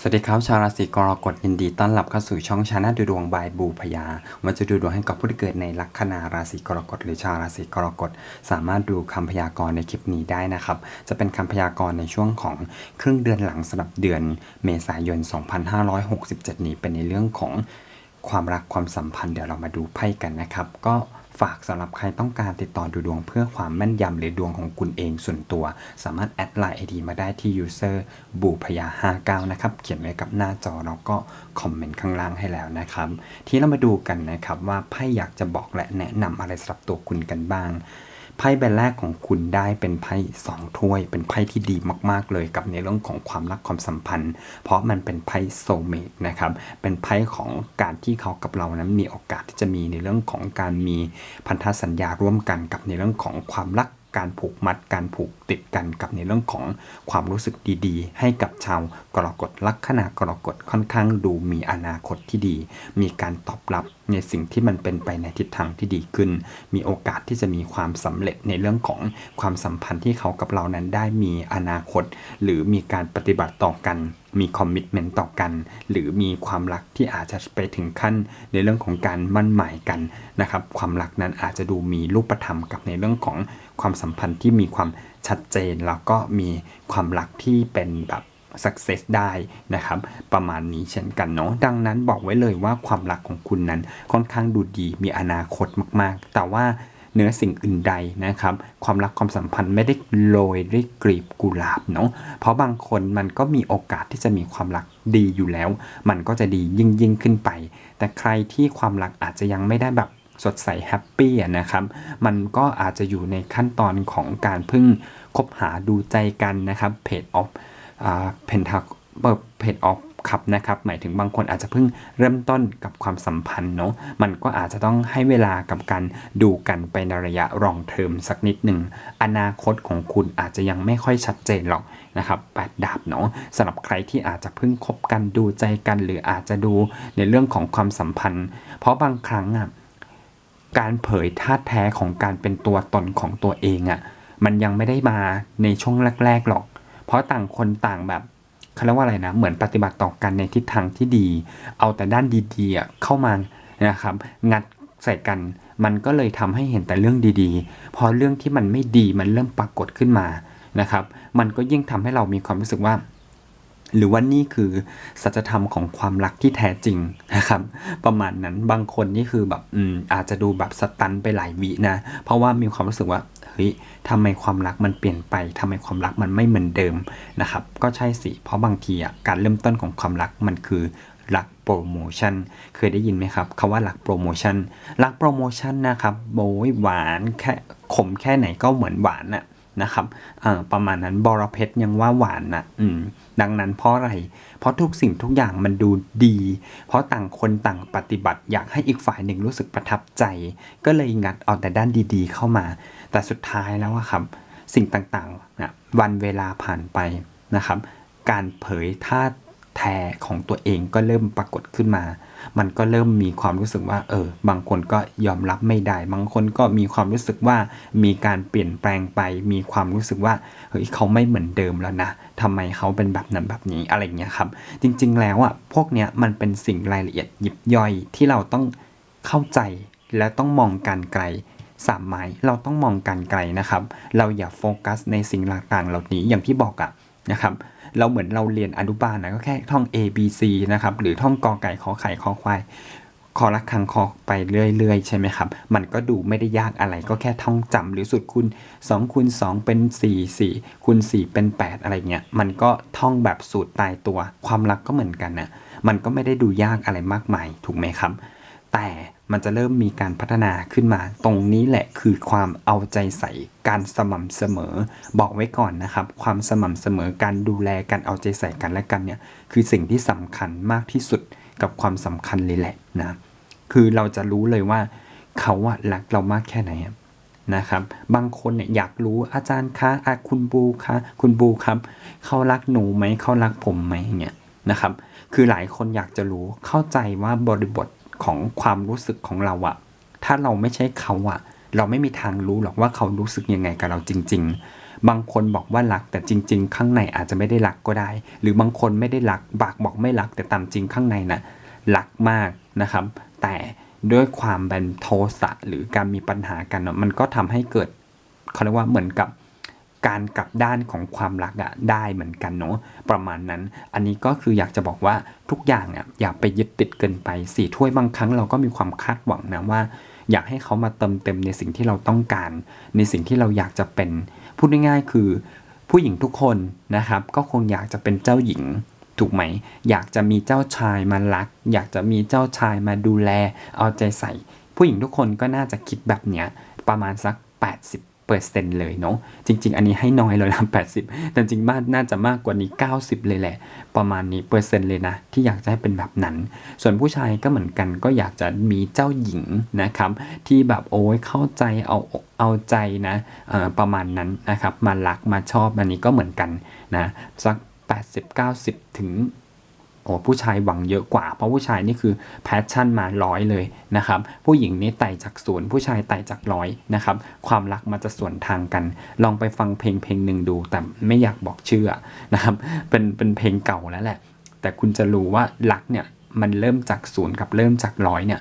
สวัสดีครับชาวราศีกรกฎยินดีต้อนรับเข้าสู่ช่องชาแนลดูดวงบายบูพยามันจะดูดวงให้กับผู้ที่เกิดในลัคนาราศีกรกฎหรือชาวราศีกรกฎสามารถดูคำพยากรณ์ในคลิปนี้ได้นะครับ จะเป็นคำพยากรณ์ในช่วงของครึ่งเดือนหลังสำหรับเดือนเมษายน 2567 นี้เป็นในเรื่องของความรักความสัมพันธ์เดี๋ยวเรามาดูไพ่กันนะครับ ก็ ฝากสำหรับใครต้องการติดต่อดูดวงเพื่อความแม่นยำหรือดวงของคุณเองส่วนตัว สามารถแอดไลน์ไอดีมาได้ที่ user บูพยา59นะครับ เขียนไว้กับหน้าจอแล้วก็คอมเมนต์ข้างล่างให้แล้วนะครับ ที่เรามาดูกันนะครับว่าไพ่อยากจะบอกและแนะนำอะไรสำหรับตัวคุณกันบ้าง ไพ่ใบแรกของคุณได้เป็นไพ่สองถ้วย เป็นไพ่ที่ดีมาก ๆ เลยกับในเรื่องของความรักความสัมพันธ์ เพราะมันเป็นไพ่โซเมตนะครับ เป็นไพ่ของการที่เขากับเรานั้นมีโอกาสที่จะมีในเรื่องของการมีพันธสัญญาร่วมกันกับในเรื่องของความรัก การผูกมัดการผูกติดกันกับในเรื่องของความรู้สึกดีๆ ให้กับชาวกรกฎลัคนากรกฎค่อนข้างดูมีอนาคตที่ดี มีการตอบรับในสิ่งที่มันเป็นไปในทิศทางที่ดีขึ้น มีโอกาสที่จะมีความสำเร็จในเรื่องของความสัมพันธ์ที่เขากับเรานั้นได้มีอนาคต หรือมีการปฏิบัติต่อกันมีคอมมิชเมนต์ต่อกัน หรือมีความรักที่อาจจะไปถึงขั้นในเรื่องของการมั่นหมายกันนะครับ ความรักนั้นอาจจะดูมีรูปธรรมกับในเรื่องของ ความสัมพันธ์ที่มีความชัดเจนแล้วก็มีความรักที่เป็นแบบ success ได้นะครับ ประมาณนี้เช่นกันเนาะดังนั้นบอกไว้เลยว่าความรักของคุณนั้นค่อนข้างดูดีมีอนาคตมากๆ แต่ว่าเนื้อสิ่งอื่นใดนะครับ ความรักความสัมพันธ์ไม่ได้โรยด้วยกลีบกุหลาบเนาะเพราะบางคนมันก็มีโอกาสที่จะมีความรักดีอยู่แล้ว มันก็จะดียิ่งยิ่งขึ้นไป แต่ใครที่ความรักอาจจะยังไม่ได้แบบ สดใสแฮปปี้นะครับ มันก็อาจจะอยู่ในขั้นตอนของการเพึ่งคบหาดูใจกันนะครับเพจออฟเพนทาเปิดเพจออฟครับนะครับหมายถึงบางคนอาจจะเพิ่งเริ่มต้นกับความสัมพันธ์เนาะมันก็อาจจะต้องให้เวลากับการดูกันไปในระยะรองเทอมสักนิดหนึ่งอนาคตของคุณอาจจะยังไม่ค่อยชัดเจนหรอกนะครับแปดดาบเนาะสำหรับใครที่อาจจะเพิ่งคบกันดูใจกัน หรืออาจจะดูในเรื่องของความสัมพันธ์ เพราะบางครั้งอะ การเผยท่าแท้ของการเป็นตัวตนของตัวเองอะ่ะมันยังไม่ได้มาในช่วงแรกๆหรอก เพราะต่างคนต่างแบบเขาเรียกว่าอะไรนะ เหมือนปฏิบัติต่อกันในทิศทางที่ดี เอาแต่ด้านดีๆเข้ามานะครับ งัดใส่กัน มันก็เลยทำให้เห็นแต่เรื่องดีๆ พอเรื่องที่มันไม่ดีมันเริ่มปรากฏขึ้นมานะครับ มันก็ยิ่งทำให้เรามีความรู้สึกว่า หรือว่านี่คือสัจธรรมของความรักที่แท้จริงนะครับ ประมาณนั้นบางคนนี่คือแบบอืมอาจจะดูแบบสตันไปหลายวินะ เพราะว่ามีความรู้สึกว่าเฮ้ยทำไมความรักมันเปลี่ยนไปทำไมความรักมันไม่เหมือนเดิมนะครับ ก็ใช่สิ เพราะบางทีอะการเริ่มต้นของความรักมันคือรักโปรโมชั่นเคยได้ยินไหมครับคาว่ารักโปรโมชั่นรักโปรโมชั่นนะครับโบยหวานแค่ขมแค่ไหนก็เหมือนหวานน่ะ นะครับประมาณนั้นบอระเพ็ดยังว่าหวานนะอืมดังนั้นเพราะอะไร เพราะทุกสิ่งทุกอย่างมันดูดี เพราะต่างคนต่างปฏิบัติ อยากให้อีกฝ่ายหนึ่งรู้สึกประทับใจ ก็เลยงัดเอาแต่ด้านดีๆ เข้ามา แต่สุดท้ายแล้วครับ สิ่งต่างๆนะวันเวลาผ่านไปนะครับ การเผยท่าแท้ของตัวเองก็เริ่มปรากฏขึ้นมา มันก็เริ่มมีความรู้สึกว่าเออบางคนก็ยอมรับไม่ได้ บางคนก็มีความรู้สึกว่ามีการเปลี่ยนแปลงไป มีความรู้สึกว่าเฮ้ยเขาไม่เหมือนเดิมแล้วนะทำไมเขาเป็นแบบนั้นแบบนี้อะไรเงี้ยครับ จริงๆแล้วอะพวกเนี้ยมันเป็นสิ่งรายละเอียดยิบย่อยที่เราต้องเข้าใจและต้องมองการไกลสามไม้เราต้องมองการไกลนะครับ เราอย่าโฟกัสในสิ่งต่างๆเหล่านี้อย่างที่บอกอะ นะครับเราเหมือนเราเรียนอนุบาลนะก็แค่ท่อง A B C นะครับหรือท่องกอไก่ขอไข่ขอควายคอละครังคอไปเรื่อยๆ ใช่ไหมครับ มันก็ดูไม่ได้ยากอะไรก็แค่ท่องจำหรือสุดคูณ2คูณ2เป็น 4 4คูณ4เป็น 8 อะไรเงี้ยมันก็ท่องแบบสูตรตายตัว ความรักก็เหมือนกันนะมันก็ไม่ได้ดูยากอะไรมากมายถูกไหมครับ แต่ มันจะเริ่มมีการพัฒนาขึ้นมา ตรงนี้แหละคือความเอาใจใส่การสม่ำเสมอ บอกไว้ก่อนนะครับ ความสม่ำเสมอการดูแลการเอาใจใส่กันและกันเนี่ยคือสิ่งที่สำคัญมากที่สุดกับความสำคัญเลยแหละนะคือเราจะรู้เลยว่าเขาอะรักเรามากแค่ไหนนะครับ บางคนเนี่ยอยากรู้อาจารย์คะอะคุณบูคะคุณบูครับเขารักหนูไหมเขารักผมไหมเนี่ยนะครับ คือหลายคนอยากจะรู้เข้าใจว่าบริบท ของความรู้สึกของเราอะถ้าเราไม่ใช่เขาอะเราไม่มีทางรู้หรอกว่าเขารู้สึกยังไงกับเราจริง ๆ บางคนบอกว่ารักแต่จริง ๆ ข้างในอาจจะไม่ได้รักก็ได้ หรือบางคนไม่ได้รักปากบอกไม่รักแต่ตามจริงข้างในน่ะรักมากนะครับ แต่ด้วยความเป็นโทสะหรือการมีปัญหากันเนอะมันก็ทำให้เกิดเขาเรียกว่าเหมือนกับ การกลับด้านของความรักอะได้เหมือนกันเนาะประมาณนั้น อันนี้ก็คืออยากจะบอกว่าทุกอย่างอะอย่าไปยึดติดเกินไปสี่ถ้วยบางครั้งเราก็มีความคาดหวังนะว่า อยากให้เขามาเติมเต็มในสิ่งที่เราต้องการ ในสิ่งที่เราอยากจะเป็นพูดง่ายๆ คือผู้หญิงทุกคนนะครับ ก็คงอยากจะเป็นเจ้าหญิงถูกไหม อยากจะมีเจ้าชายมารัก อยากจะมีเจ้าชายมาดูแล เอาใจใส่ ผู้หญิงทุกคนก็น่าจะคิดแบบเนี้ยประมาณสัก 80 เปอร์เซ็นต์เลยเนาะจริง ๆ อันนี้ให้น้อยเลยนะ80 แต่จริงๆมากน่าจะมากกว่านี้ 90 เลยแหละ ประมาณนี้เปอร์เซ็นต์เลยนะ ที่อยากจะให้เป็นแบบนั้น ส่วนผู้ชายก็เหมือนกันก็อยากจะมีเจ้าหญิงนะครับ ที่แบบโอ้ยเข้าใจเอาอกเอาใจนะประมาณนั้นนะครับ มารักมาชอบอันนี้ก็เหมือนกันนะสัก 80-90 ถึง อ้ผู้ชายหวังเยอะกว่า เพราะผู้ชายนี่คือแพชชั่นมาร้อยเลยนะครับผู้หญิงนี่ไต่จากศูนย์ผู้ชายไต่จากร้อยนะครับความรักมันจะส่วนทางกัน ลองไปฟังเพลงเพลงหนึ่งดู แต่ไม่อยากบอกชื่อนะครับเป็นเป็นเพลงเก่าแล้วแหละ แต่คุณจะรู้ว่ารักเนี่ยมันเริ่มจากศูนย์กับเริ่มจากร้อยเนี่ย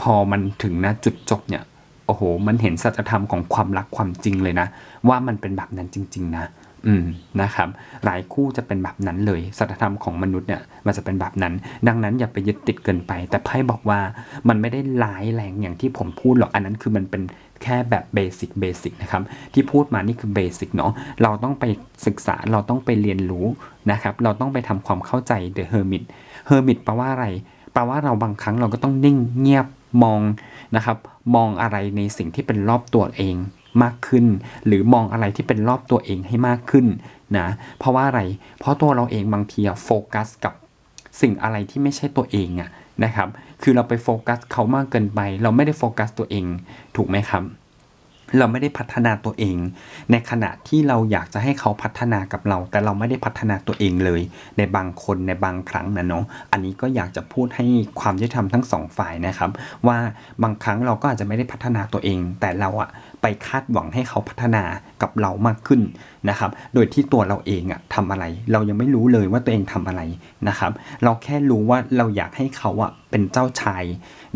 พอมันถึงนะจุดจบเนี่ยโอ้โห มันเห็นสัจธรรมของความรักความจริงเลยนะ ว่ามันเป็นแบบนั้นจริง ๆ นะ อืมนะครับ หลายคู่จะเป็นแบบนั้นเลยสัจธรรมของมนุษย์เนี่ยมันจะเป็นแบบนั้น ดังนั้นอย่าไปยึดติดเกินไป แต่ไพ่บอกว่ามันไม่ได้ร้ายแรงอย่างที่ผมพูดหรอกอันนั้นคือมันเป็นแค่แบบเบสิกเบสิกนะครับที่พูดมานี่คือเบสิกเนาะเราต้องไปศึกษาเราต้องไปเรียนรู้นะครับ เราต้องไปทำความเข้าใจ The Hermit Hermit แปลว่าอะไรแปลว่าเราบางครั้งเราก็ต้องนิ่งเงียบมองนะครับ มองอะไรในสิ่งที่เป็นรอบตัวเอง มากขึ้น หรือมองอะไรที่เป็นรอบตัวเองให้มากขึ้นนะเพราะว่าอะไร เพราะตัวเราเองบางทีอะโฟกัสกับสิ่งอะไรที่ไม่ใช่ตัวเองอะนะครับ คือเราไปโฟกัสเขามากเกินไป เราไม่ได้โฟกัสตัวเอง ถูกไหมครับ เราไม่ได้พัฒนาตัวเอง ในขณะที่เราอยากจะให้เขาพัฒนากับเรา แต่เราไม่ได้พัฒนาตัวเองเลย ในบางคนในบางครั้งนะเนาะ อันนี้ก็อยากจะพูดให้ความยุติธรรมทั้งสองฝ่ายนะครับ ว่าบางครั้งเราก็อาจจะไม่ได้พัฒนาตัวเอง แต่เราอะไปคาดหวังให้เขาพัฒนากับเรามากขึ้นนะครับ โดยที่ตัวเราเองอะทำอะไร เรายังไม่รู้เลยว่าตัวเองทำอะไรนะครับ เราแค่รู้ว่าเราอยากให้เขาอะเป็นเจ้าชาย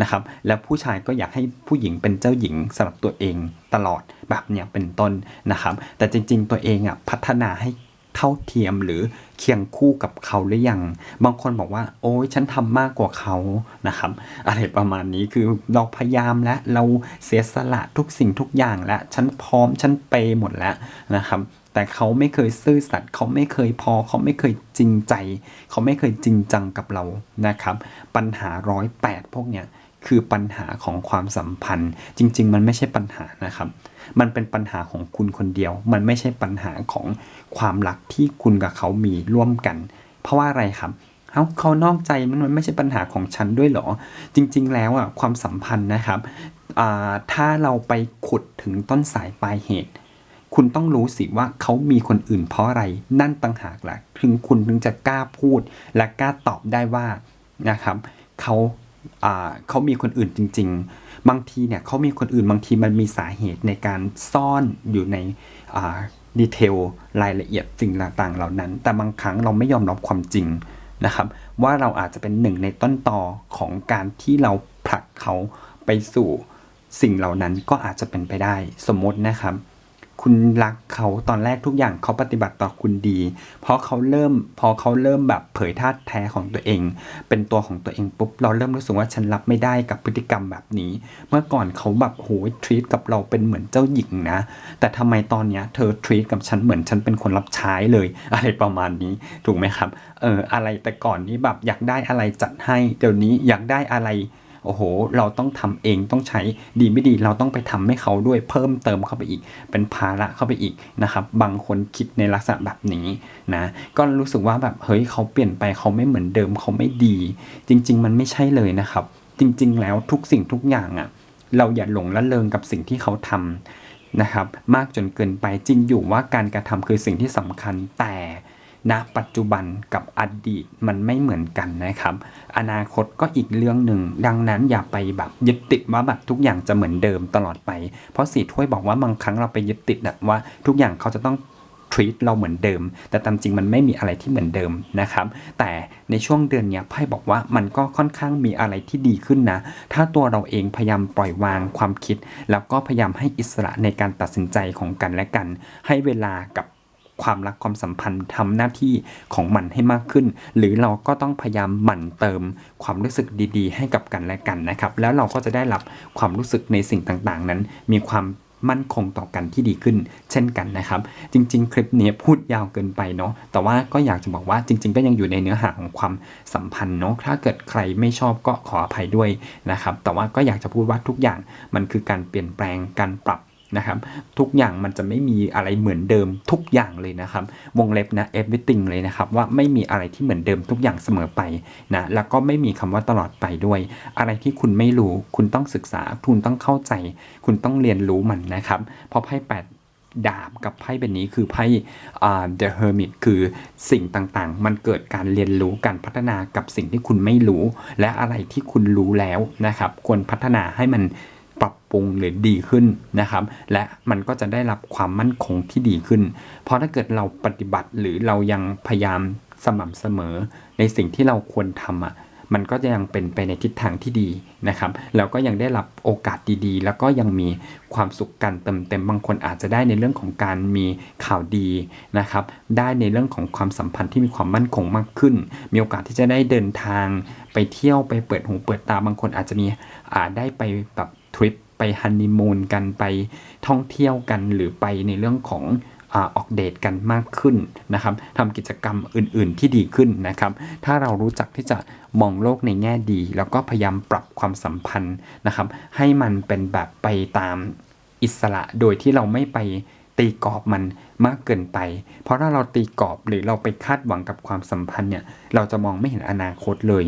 นะครับ แล้วผู้ชายก็อยากให้ผู้หญิงเป็นเจ้าหญิงสำหรับตัวเองตลอดแบบเนี้ยเป็นต้นนะครับ แต่จริง ๆ ตัวเองอะพัฒนาให้ เท่าเทียมหรือเคียงคู่กับเขาหรือยัง บางคนบอกว่า โอ้ยฉันทำมากกว่าเขานะครับ อะไรประมาณนี้คือเราพยายามแล้วเราเสียสละทุกสิ่งทุกอย่างแล้วฉันพร้อมฉันเปย์หมดแล้วนะครับ แต่เขาไม่เคยซื่อสัตย์เขาไม่เคยพอ เขาไม่เคยจริงใจ เขาไม่เคยจริงจังกับเรานะครับ ปัญหาร้อยแปดพวกเนี้ย คือปัญหาของความสัมพันธ์ จริง ๆ มันไม่ใช่ปัญหานะครับ มันเป็นปัญหาของคุณคนเดียว มันไม่ใช่ปัญหาของความรักที่คุณกับเขามีร่วมกัน เพราะว่าอะไรครับเขาเขานอกใจมันมันไม่ใช่ปัญหาของฉันด้วยเหรอ จริง ๆ แล้วอะความสัมพันธ์นะครับถ้าเราไปขุดถึงต้นสายปลายเหตุ คุณต้องรู้สิว่าเขามีคนอื่นเพราะอะไรนั่นต่างหากแหละถึงคุณถึงจะกล้าพูด และกล้าตอบได้ว่านะครับเขา เขามีคนอื่นจริง ๆ บางทีเนี่ยเขามีคนอื่นบางทีมันมีสาเหตุในการซ่อนอยู่ในดีเทลรายละเอียดสิ่งต่างๆ เหล่านั้น แต่บางครั้งเราไม่ยอมรับความจริงนะครับ ว่าเราอาจจะเป็นหนึ่งในต้นตอของการที่เราผลักเขาไปสู่สิ่งเหล่านั้นก็อาจจะเป็นไปได้สมมตินะครับ คุณรักเขาตอนแรกทุกอย่างเขาปฏิบัติต่อคุณดี เพราะเขาเริ่มพอเขาเริ่มแบบเผยท่าตุแท้ของตัวเอง เป็นตัวของตัวเองปุ๊บเราเริ่มรู้สึกว่าฉันรับไม่ได้กับพฤติกรรมแบบนี้ เมื่อก่อนเขาแบบโหยทรีตกับเราเป็นเหมือนเจ้าหญิงนะ แต่ทำไมตอนเนี้ยเธอทรีตกับฉันเหมือนฉันเป็นคนรับใช้เลย อะไรประมาณนี้ถูกไหมครับเอออะไรแต่ก่อนนี้แบบอยากได้อะไรจัดให้เดี๋ยวนี้อยากได้อะไร โอ้โห เราต้องทำเองต้องใช้ดีไม่ดีเราต้องไปทำให้เขาด้วยเพิ่มเติมเข้าไปอีก เป็นภาระเข้าไปอีกนะครับบางคนคิดในลักษณะแบบนี้นะก็รู้สึกว่าแบบเฮ้ยเขาเปลี่ยนไปเขาไม่เหมือนเดิมเขาไม่ดี จริง ๆ มันไม่ใช่เลยนะครับ จริง ๆ แล้วทุกสิ่งทุกอย่างอะ่ะเราอย่าหลงละเลงกับสิ่งที่เขาทำนะครับ มากจนเกินไปจริงอยู่ว่าการกระทำคือสิ่งที่สำคัญแต่ ณปัจจุบันกับอดีตมันไม่เหมือนกันนะครับ อนาคตก็อีกเรื่องหนึ่ง ดังนั้นอย่าไปแบบยึดติดว่าแบบทุกอย่างจะเหมือนเดิมตลอดไป เพราะสีถ้วยบอกว่าบางครั้งเราไปยึดติดอะว่าทุกอย่างเขาจะต้อง treat เราเหมือนเดิม แต่ตามจริงมันไม่มีอะไรที่เหมือนเดิมนะครับ แต่ในช่วงเดือนนี้ไพ่บอกว่ามันก็ค่อนข้างมีอะไรที่ดีขึ้นนะ ถ้าตัวเราเองพยายามปล่อยวางความคิด แล้วก็พยายามให้อิสระในการตัดสินใจของกันและกัน ให้เวลากับ ความรักความสัมพันธ์ทำหน้าที่ของมันให้มากขึ้น หรือเราก็ต้องพยายามหมั่นเติมความรู้สึกดีๆ ให้กับกันและกันนะครับ แล้วเราก็จะได้รับความรู้สึกในสิ่งต่างๆ นั้น มีความมั่นคงต่อกันที่ดีขึ้น เช่นกันนะครับ จริง ๆ คลิปนี้พูดยาวเกินไปเนาะแต่ว่าก็อยากจะบอกว่าจริง ๆ ก็ยังอยู่ในเนื้อหาของความสัมพันธ์เนาะถ้าเกิดใครไม่ชอบก็ขออภัยด้วยนะครับ แต่ว่าก็อยากจะพูดว่าทุกอย่างมันคือการเปลี่ยนแปลงการปรับ นะครับ ทุกอย่างมันจะไม่มีอะไรเหมือนเดิมทุกอย่างเลยนะครับ วงเล็บนะ everything เลยนะครับ ว่าไม่มีอะไรที่เหมือนเดิมทุกอย่างเสมอไปนะแล้วก็ไม่มีคำว่าตลอดไปด้วย อะไรที่คุณไม่รู้ คุณต้องศึกษา คุณต้องเข้าใจ คุณต้องเรียนรู้มันนะครับ เพราะไพ่แปดดาบกับไพ่เป็นนี้คือไพ่ the hermit คือสิ่งต่างๆ มันเกิดการเรียนรู้การพัฒนากับสิ่งที่คุณไม่รู้ และอะไรที่คุณรู้แล้วนะครับ ควรพัฒนาให้มัน ปรุงหรือดีขึ้นนะครับ และมันก็จะได้รับความมั่นคงที่ดีขึ้น เพราะถ้าเกิดเราปฏิบัติหรือเรายังพยายามสม่ำเสมอ ในสิ่งที่เราควรทำอะมันก็จะยังเป็นไปในทิศทางที่ดีนะครับ แล้วก็ยังได้รับโอกาสดีๆ แล้วก็ยังมีความสุขกันเต็มเต็มๆบางคนอาจจะได้ในเรื่องของการมีข่าวดีนะครับ ได้ในเรื่องของความสัมพันธ์ที่มีความมั่นคงมากขึ้น มีโอกาสที่จะได้เดินทางไปเที่ยวไปเปิดหูเปิดตาบางคนอาจจะมีอ่าได้ไปแบบทริป ไปฮันนีมูนกันไปท่องเที่ยวกันหรือไปในเรื่องของอออกเดทกันมากขึ้นนะครับทำกิจกรรมอื่น ๆ ที่ดีขึ้นนะครับ ถ้าเรารู้จักที่จะมองโลกในแง่ดี แล้วก็พยายามปรับความสัมพันธ์นะครับ ให้มันเป็นแบบไปตามอิสระโดยที่เราไม่ไปตีกรอบมันมากเกินไป เพราะถ้าเราตีกรอบหรือเราไปคาดหวังกับความสัมพันธ์เนี่ย เราจะมองไม่เห็นอนาคตเลย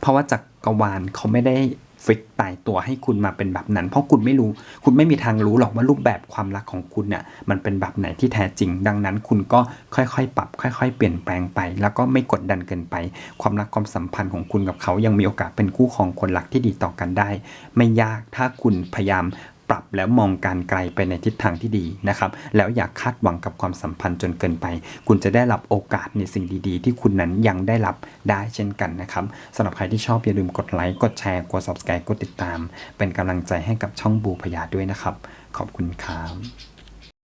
เพราะว่าจักกรวาลเขาไม่ได้ ฟิกตายตัวให้คุณมาเป็นแบบนั้น เพราะคุณไม่รู้ คุณไม่มีทางรู้หรอกว่ารูปแบบความรักของคุณเนี่ยมันเป็นแบบไหนที่แท้จริง ดังนั้นคุณก็ค่อยๆ ปรับ ค่อย ๆ เปลี่ยนแปลงไป แล้วก็ไม่กดดันเกินไป ความรักความสัมพันธ์ของคุณกับเขายังมีโอกาสเป็นคู่ครองคนรักที่ดีต่อกันได้ ไม่ยากถ้าคุณพยายาม ปรับแล้วมองการไกลไปในทิศทางที่ดีนะครับ แล้วอย่าคาดหวังกับความสัมพันธ์จนเกินไป คุณจะได้รับโอกาสในสิ่งดีๆ ที่คุณนั้นยังได้รับได้เช่นกันนะครับสำหรับใครที่ชอบอย่าลืมกดไลค์กดแชร์กด subscribe กดติดตาม เป็นกำลังใจให้กับช่องบูพยาด้วยนะครับ ขอบคุณครับ